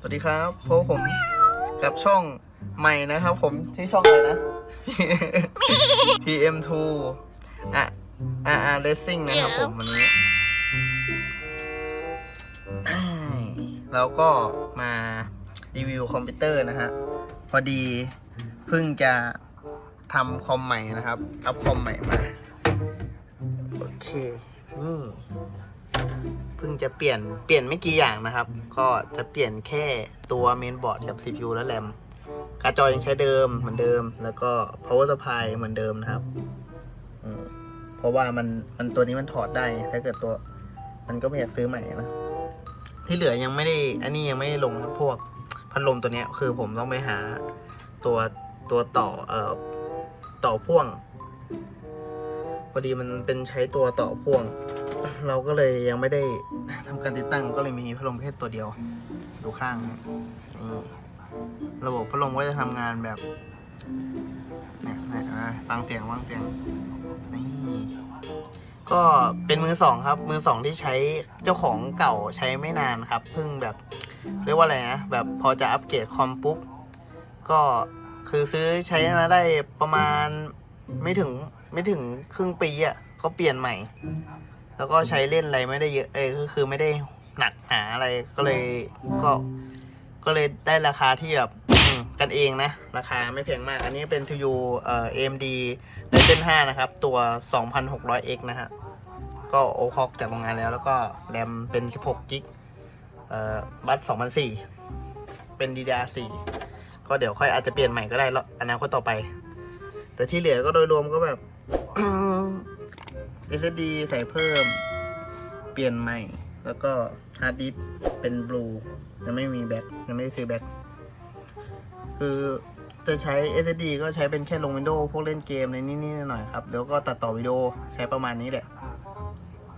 สวัสดีครับพบผมกับช่องใหม่นะครับ ผมชื่อช่องอะไรนะ PM2 อะ RR Racing นะครับผมวันนี้ แล้วก็มารีวิวคอมพิวเตอร์นะฮะ พอดีเพิ่งจะทำคอมใหม่นะครับ อัพคอมใหม่มา โอเค นี่ จะเปลี่ยนเปลี่ยนไม่กี่อย่างนะครับ ก็จะเปลี่ยนแค่ตัวเมนบอร์ดกับ CPU และแรมการ์ดจอยังใช้เดิมเหมือนเดิม แล้วก็ power supply เหมือนเดิมนะครับเพราะว่ามันมันตัวนี้มันถอดได้ ถ้าเกิดตัว มันก็ไม่อยากซื้อใหม่นะที่เหลือยังไม่ได้ อันนี้ยังไม่ได้ลงครับพวกพัดลมตัวนี้คือผมต้องไปหาตัวตัวต่อเอ่อต่อพ่วง พอดีมันเป็นใช้ตัวต่อพ่วง เราก็เลยยังไม่ได้ทำการติดตั้งก็เลยมีพัดลมแค่ตัวเดียวดูข้างนี่ระบบพัดลมก็จะทำงานแบบเนี่ยเนี่ยอะฟังเสียงฟังเสียงนี่ก็เป็นมือสองครับ มือสองที่ใช้เจ้าของเก่าใช้ไม่นานครับเพิ่งแบบเรียกว่าอะไรนะแบบพอจะอัปเกรดคอมปุ๊บก็คือซื้อใช้มาได้ประมาณไม่ถึงไม่ถึงครึ่งปีอะ่ะก็เปลี่ยนใหม่ แล้วก็ใช้เล่นอะไรไม่ได้เยอะ เออก็คือไม่ได้หนักหาอะไรก็เลยก็ก็เลยได้ราคาที่แบบกันเองนะ ราคาไม่แพงมาก อันนี้เป็น CPU เอ่อ AMD Ryzen 5 นะครับ ตัว 2600X นะฮะ ก็โอคอกจากโรงงานแล้ว แล้วก็แรมเป็น 16กิกเอ่อบัต2004 เป็น DDR4 ก็เดี๋ยวค่อยอาจจะเปลี่ยนใหม่ก็ได้แล้วอนาคตต่อไป แต่ที่เหลือก็โดยรวมก็แบบ SSD ใส่เพิ่ม เปลี่ยนใหม่ แล้วก็ฮาร์ดดิสเป็นบลูยังไม่มีแบ็คยังไม่ได้ซื้อแบ็คคือจะใช้ SSD ก็ใช้เป็นแค่ลงวินโดว์พวกเล่นเกมอะไรนิดๆหน่อยครับ แล้วก็ตัดต่อวิดีโอใช้ประมาณนี้แหละ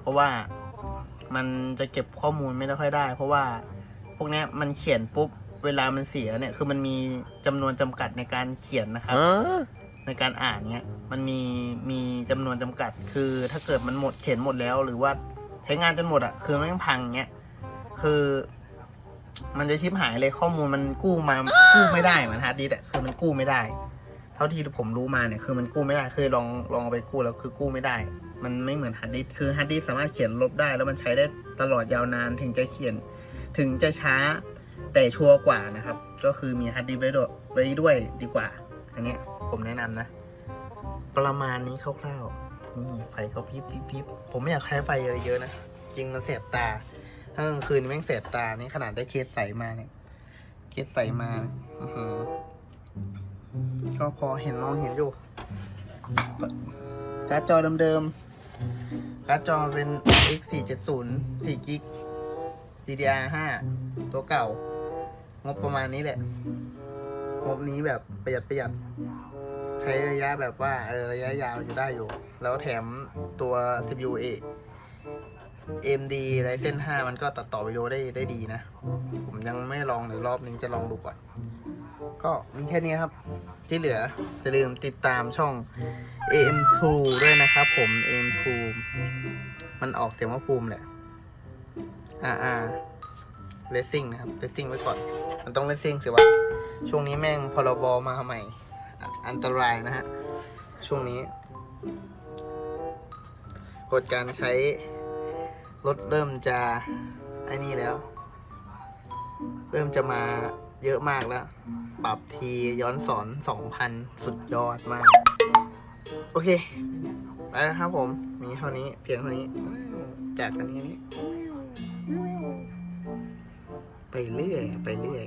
เพราะว่ามันจะเก็บข้อมูลไม่ได้ค่อยได้ เพราะว่าพวกนี้มันเขียนปุ๊บ เวลามันเสียเนี่ย คือมันมีจำนวนจำกัดในการเขียนนะครับ ในการอ่านเนี้ยมันมีมีจำนวนจำกัด คือถ้าเกิดมันหมดเขียนหมดแล้ว หรือว่าใช้งานจนหมดอะคือม่งพังเงี้ยคือ มันจะชิบหายเลยข้อมูลมันกู้มากู้ไม่ได้เหมือนฮาร์ดดิสอะคือมันกู้ไม่ได้ เท่าที่ผมรู้มาเนี่ยคือมันกู้ไม่ได้คือลองลองเอาไปกู้แล้วคือกู้ไม่ได้ มันไม่เหมือนฮาร์ดดิสคือฮาร์ดดิสสามารถเขียนลบได้ แล้วมันใช้ได้ตลอดยาวนานถึงจะเขียน ถึงจะช้าแต่ชัวร์กว่านะครับ ก็คือมีฮาร์ดดิสไว้ด้วยดีกว่า อันเนี้ย ผมแนะนำนะ ประมาณนี้คร่าวๆนี่ไฟเขาพิบพิบพิบผมไม่อยากใช้ไฟอะไรเยอะนะจริงมันแสบตาถ้ากลางคืนแม่งแสบตานี่ขนาดได้เคสใสมาเนี่ยเคสใสมาเนี่ยก็พอเห็นมองเห็นอยู่การ์ดจอเดิมๆการ์ดจอเป็น X 4 7 0 4กิก DDR 5ตัวเก่า งบประมาณนี้แหละ งบนี้แบบประหยัดประหยัด ใช้ระยะแบบว่าเออระยะยาวอยู่ได้อยู่ แล้วแถมตัว CPU A AMD Ryzen 5 มันก็ตัดต่อวิดีโอได้ได้ดีนะ ผมยังไม่ลองเดี๋ยวรอบนี้จะลองดูก่อน ก็มีแค่นี้ครับ ที่เหลือจะลืมติดตามช่อง AM2 ด้วยนะครับผม AM2 มันออกเสียงว่าภูมิแหละ RR Racing นะครับ Racing ไว้ก่อน มันต้อง Racing สิวะ ช่วงนี้แม่งพรบมาใหม่ อันตรายนะฮะ ช่วงนี้กฎการใช้รถเริ่มจะไอ้นี่แล้ว เริ่มจะมาเยอะมากแล้ว ปรับทีย้อนสอนสองพันสุดยอดมาก โอเค ไปนะครับผม มีเท่านี้เพียงเท่านี้ จากกันนี้ ไปเรื่อย ไปเรื่อย